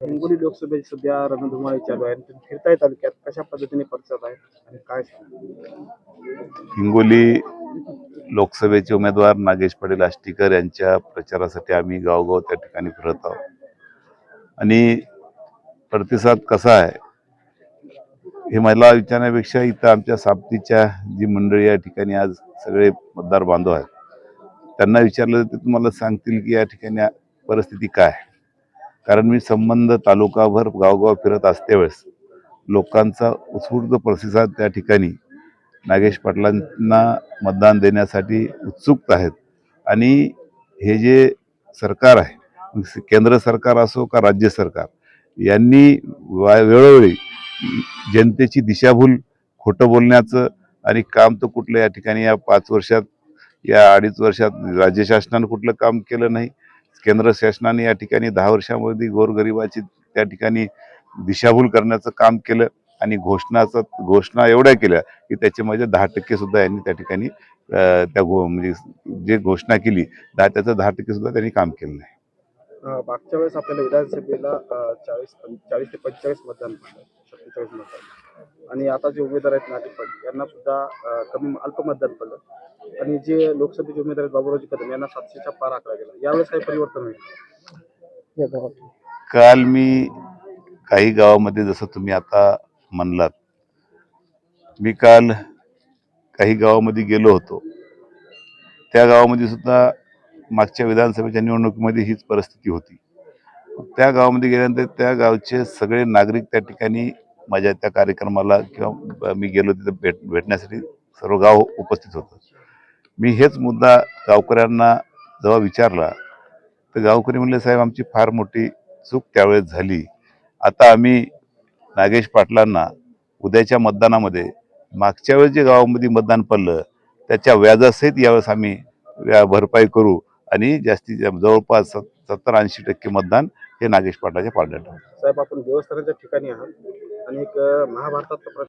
हिंगोली लोकसभेत सध्या रणधुमाळी चालू आहे तुम्ही फिरताय तालुक्यात कशा पद्धतीने परिसरात आहे आणि काय हिंगोली लोकसभेचे उमेदवार नागेश पाटील आष्टीकर यांच्या प्रचारासाठी आम्ही गावगाव त्या ठिकाणी फिरत आहोत. आणि प्रतिसाद कसा आहे? हे मला विचारण्यापेक्षा इथं आमच्या सापतीच्या जी मंडळी या ठिकाणी आज सगळे मतदार बांधव आहेत त्यांना विचारलं तर ते तुम्हाला सांगतील की या ठिकाणी परिस्थिती काय आहे. कारण मी संबंध तालुकाभर गावगाव फिरत असतेवेळेस लोकांचा उत्स्फूर्त प्रतिसाद त्या ठिकाणी नागेश पाटलांना मतदान देण्यासाठी उत्सुक आहेत. आणि हे जे सरकार आहे केंद्र सरकार असो का राज्य सरकार यांनी वेळोवेळी जनतेची दिशाभूल खोटं बोलण्याचं आणि काम तर कुठलं या ठिकाणी या पाच वर्षात या अडीच वर्षात राज्य शासनानं कुठलं काम केलं नाही केंद्र शासनाने या ठिकाणी दहा वर्षामध्ये गोरगरिबाची त्या ठिकाणी दिशाभूल करण्याचं काम केलं आणि घोषणाचं घोषणा एवढ्या केल्या की त्याच्यामध्ये म्हणजे दहा टक्के सुद्धा यांनी त्या ठिकाणी त्या घो म्हणजे जे घोषणा केली दहा त्याचं दहा टक्के सुद्धा त्यांनी काम केलं नाही. मागच्या वेळेस आपल्याला विधानसभेला चाळीस चाळीस ते पंचेचाळीस मतदान सत्तेचाळीस मतदान. आणि आता जे उमेदवार आहेत नाटे पाटील यांना सुद्धा कमी अल्प मतदान पडलं. आणि जे लोकसभेचे उमेदवार आहेत बाबुरावजी कदम यांना सातशेच्या पार आकडा गेला. यावेळेस काही परिवर्तन होईल? काल मी काही गावामध्ये जसं तुम्ही आता म्हणलात मी काल काही गावामध्ये गेलो होतो. त्या गावामध्ये सुद्धा मागच्या विधानसभेच्या निवडणुकीमध्ये हीच परिस्थिती होती. त्या गावामध्ये गेल्यानंतर त्या गावचे सगळे नागरिक त्या ठिकाणी माझ्या त्या कार्यक्रमाला किंवा मी गेलो तिथं भेट भेटण्यासाठी सर्व गाव उपस्थित होतं. मी हेच मुद्दा गावकऱ्यांना जेव्हा विचारला तर गावकरी म्हणले साहेब आमची फार मोठी चूक त्यावेळेस झाली. आता आम्ही नागेश पाटलांना उद्याच्या मतदानामध्ये मागच्या वेळेस जे गावामध्ये मतदान पडलं त्याच्या व्याजासहित यावेळेस आम्ही व्या- भरपाई करू आणि जास्तीत जास्त जवळपास सत्तर ऐंशी टक्के मतदान हे नागेश पाटलाच्या पारड्यात साहेब आपण देवस्थानाच्या ठिकाणी आहात. आणि एक महाभारतात महाभारतातला